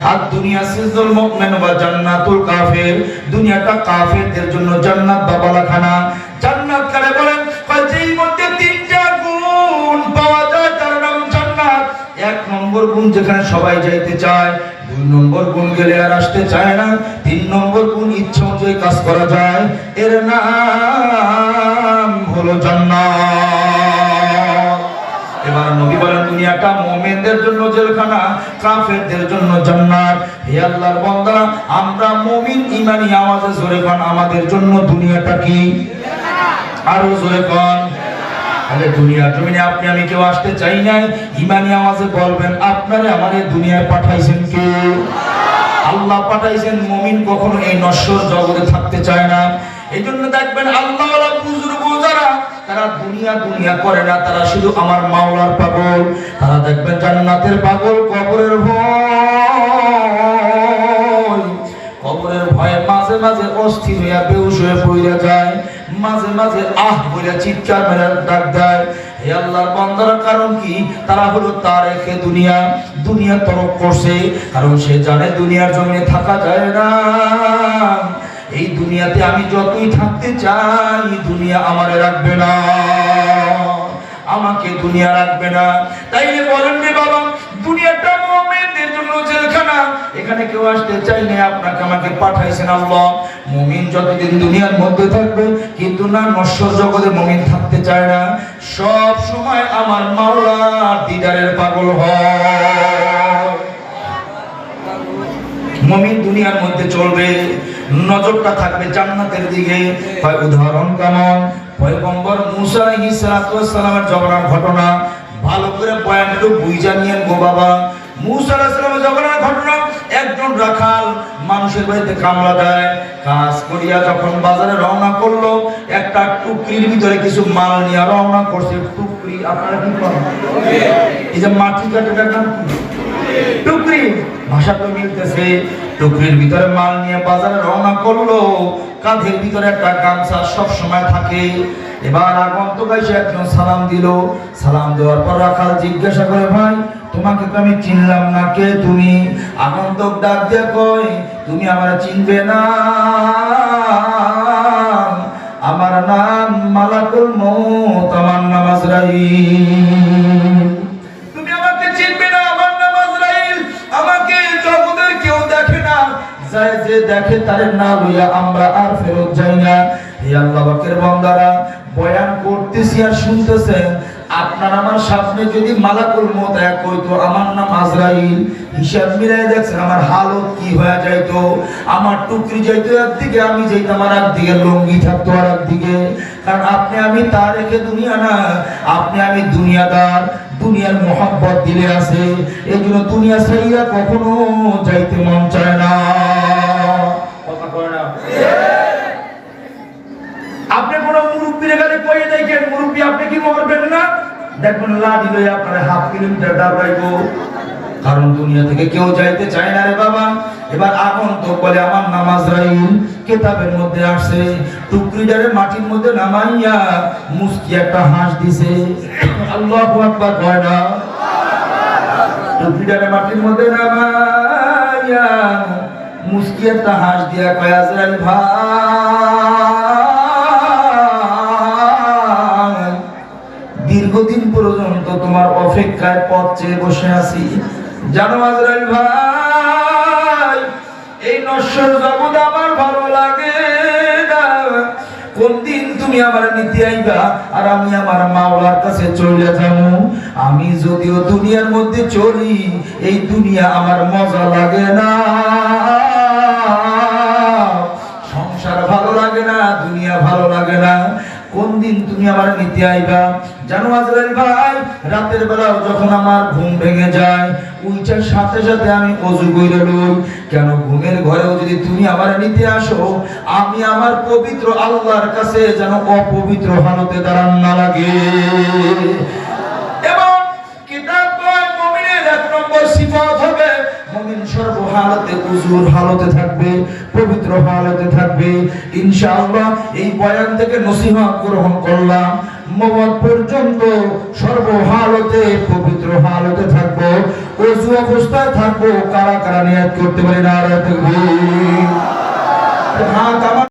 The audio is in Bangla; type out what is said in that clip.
আর দুনিয়া সিজুল মুমিন জান্নাতুল কাফির, দুনিয়াটা কাফিরদের জন্য জান্নাত বা বালাখানা। জান্নাত বলেন? মধ্যে তিনটা গুণ পাওয়া যায় তার নাম জান্নাত। এক নম্বর গুণ যেখানে সবাই যাইতে চায়, দুই নম্বর গুণ গেলে আর আসতে চায় না, তিন নম্বর গুণ ইচ্ছা অনুযায়ী কাজ করা যায়। এর নাম হলো জান্নাত। এবার নবী বলেন, দুনিয়াটা মুমিনদের জন্য জেলখানা, কাফেরদের জন্য জান্নাত। হে আল্লাহর বান্দারা আমরা মুমিন ঈমানি আওয়াজে জোরে কোন, আমাদের জন্য দুনিয়াটা কি? আরও জোরে কোন। তাহলে দুনিয়ার জমিনে আপনি, আমি কেউ আসতে চাই নাই। ইমানি আওয়াজে বলবেন, আপনারে আমারে দুনিয়ায় পাঠাইছেন কে? আল্লাহ পাঠাইছেন মুমিন কখনো এই নশ্বর জগতে থাকতে চায় না। এই জন্য দেখবেন আল্লাহ বুজুর্গ তারা দুনিয়া দুনিয়া করে না, তারা শুধু আমার মাওলার পাগল। তারা দেখবেন জান্নাতের পাগল কবরের ভয়। কবরের ভয়ে মাঝে মাঝে অস্থির হইয়া বেউস হয়ে পড়ে যায়। মাঝে মাঝে আহ বলে চিৎকার মেরে ডাক দেয়। হে আল্লাহর কারণ কি? তারা হলো তার একে দুনিয়া। দুনিয়া তরক করছে, কারণ সে জানে দুনিয়ার জমিনে থাকা যায় না। এই দুনিয়াতে আমি যতই থাকতে চাই, দুনিয়া আমারে রাখবে না। আমাকে দুনিয়া রাখবে না। তাই বলেন রে বাবা, দুনিয়াটা মুমিনদের জন্য এখানে কেউ আসতে চাই না আপনাকে আমাকে মুমিন যতদিন দুনিয়ার মধ্যে থাকবে, কিন্তু না জগতে মুমিন থাকতে চায় না। দিদারের পাগল হয়। মুমিন দুনিয়ার মধ্যে চলবে। নজরটা থাকবে জান্নাতের দিকে। হয় উদাহরণ কেমন পয়গম্বর মুসা আলাইহিস সালামের ঘটনা। ভালো করে বয়ান একটু বুঝা নিয়েন গো বাবা। মুসা আলাইহিস জগনার ঘটনা, একজন রাখাল মানুষের বাড়িতে কামলা দেয়। কাজ করিয়া যখন বাজারে রওনা করল, একটা টুকরির ভিতরে কিছু মাল নিয়ে রওনা করছে। টুকরি, আপনারা কি করেন? এই যে মাটি কাটাটার নাম টুকরি, ভাষা তো মিলতেছে। টুকরির ভিতরে মাল নিয়ে বাজারে রওনা করল। কাঁধের ভিতরে একটা গামছা সব সময় থাকে। এবার আগন্তুক এসে একজন সালাম দিল। সালাম দেওয়ার পর রাখাল জিজ্ঞাসা করে, ভাই, তোমাকে তো আমি চিনলাম না। কে তুমি? আগন্তুক ডাক দিয়ে কই তুমি আমার চিনবে না। আমার নাম মালাকুল মৌত আমার নাম আজরাইল। যে দেখে তার না লইয়া আমরা আর ফেরত যাই না। হে আল্লাহ পাকের বান্দারা, বয়ান করতেছি আর শুনতেছেন, আপনার আমার সামনে যদি মালাকুল মত এক হইতো, আমার নাম আজরাইল। হিসাব মিলাই দেখছেন আমার হালত কি হয়ে যাইতো, আমার টুকরি যাইতো একদিকে, আমি যাইতাম আর একদিকে, লঙ্গি থাকতো আর একদিকে। কারণ আপনি আমি তার রেখে দুনিয়া না, আপনি আমি দুনিয়াদার, দুনিয়ার মোহাব্বত দিলে আছে। এই জন্য দুনিয়া সাইয়া কখনো যাইতে মন চায় না। আপনি কোন মুরব্বীর এখানে কয়ে দেখেন, মুরব্বী আপনি কি মরবেন না? দেখবেন লাঠি লয়ে আপনার হাফ কিলোমিটার দাঁড়াইবো। কারণ দুনিয়া থেকে কেউ যাইতে চায় না রে বাবা। এবার আগুন তো বলে আমার নামাজ রাইল। কেতাবের মধ্যে আসছে টুকরিটারে মাটির মধ্যে নামাইয়া মুস্কি একটা হাঁস দিছে। আল্লাহু আকবার, কয় না? টুকরিটারে মাটির মধ্যে নামাইয়া মুস্কি একটা হাঁস দিয়া কয় ভাই, দীর্ঘদিন পর্যন্ত তোমার অপেক্ষায় পথ চেয়ে বসে আছি। জানো আজরাইল ভাই, এই নশ্বর জগৎ আমার ভালো লাগে কোন দিন তুমি আমার নিতে আইবা আর আমি আমার মাওলার কাছে চলে যাব। আমি যদিও দুনিয়ার মধ্যে চলি, এই দুনিয়া আমার মজা লাগে না। আমার নিতে আইবা। জানো আজরাইল ভাই, রাতের বেলা যখন আমার ঘুম ভেঙে যায় উইটার সাথে সাথে আমি অজু কইরে লই। কেন ঘুমের ঘরেও যদি তুমি আমার নিতে আসো, আমি আমার পবিত্র আল্লাহর কাছে যেন অপবিত্র হালতে দাঁড়ান না লাগে। এবং কিতাব মুমিনের এক নম্বর সিফাত হালতে উজুর হালতে থাকবে, পবিত্র হালতে থাকবে। ইনশাআল্লাহ এই বয়ান থেকে নসিহত গ্রহণ করলাম। মমত পর্যন্ত সর্বহালতে, পবিত্র হালতে থাকব। অজু অবস্থায় থাকব, কারা কারা নিয়াত করতে পারি না হাত আমার